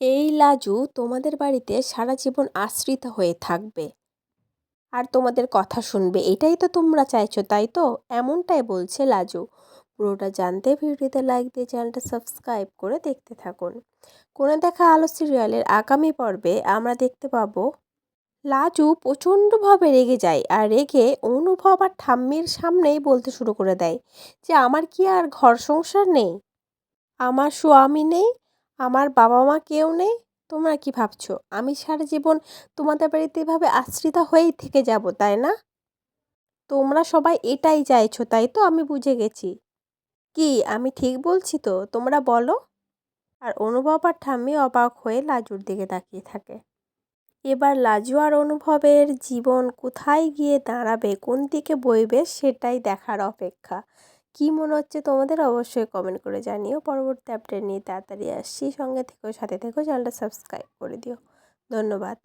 এই লাজু তোমাদের বাড়িতে সারা জীবন আশ্রিত হয়ে থাকবে। আর তোমাদের কথা শুনবে, এটাই তো তোমরা চাইছো, তাই তো? এমনটাই বলছে লাজু। পুরোটা জানতে ভিডিওতে লাইক দিয়ে চ্যানেলটা সাবস্ক্রাইব করে দেখতে থাকুন। কোণে দেখা আলো সিরিয়ালের আগামী পর্বে আমরা দেখতে পাবো, লাজু প্রচণ্ডভাবে রেগে যায় আর রেগে অনুভব আর ঠাম্মির সামনেই বলতে শুরু করে দেয় যে, আমার কি আর ঘর সংসার নেই? আমার স্বামী নেই? আমার বাবা মা কেউ নেই? তোমরা কি ভাবছ? আমি সারা জীবন তোমাদের বাড়িতে এভাবে আশ্রিতা হয়েই থেকে যাব, তাই না? তোমরা সবাই এটাই চাইছো, তাই তো আমি বুঝে গেছি। কি, আমি ঠিক বলছি তো? তোমরা বলো। আর অনুভব আর ঠাম্মি অবাক হয়ে লাজুর দিকে তাকিয়ে থাকে। এবার লাজু আর অনুভবের জীবন কোথায় গিয়ে দাঁড়াবে, কোন দিকে বইবে সেটাই দেখার অপেক্ষা। কী মনে হচ্ছে তোমাদের অবশ্যই কমেন্ট করে জানিও। পরবর্তী আপডেট নিয়ে তাড়াতাড়ি আসছি। সঙ্গে থেকেও সাথে থেকেও চ্যানেলটা সাবস্ক্রাইব করে দিও। ধন্যবাদ।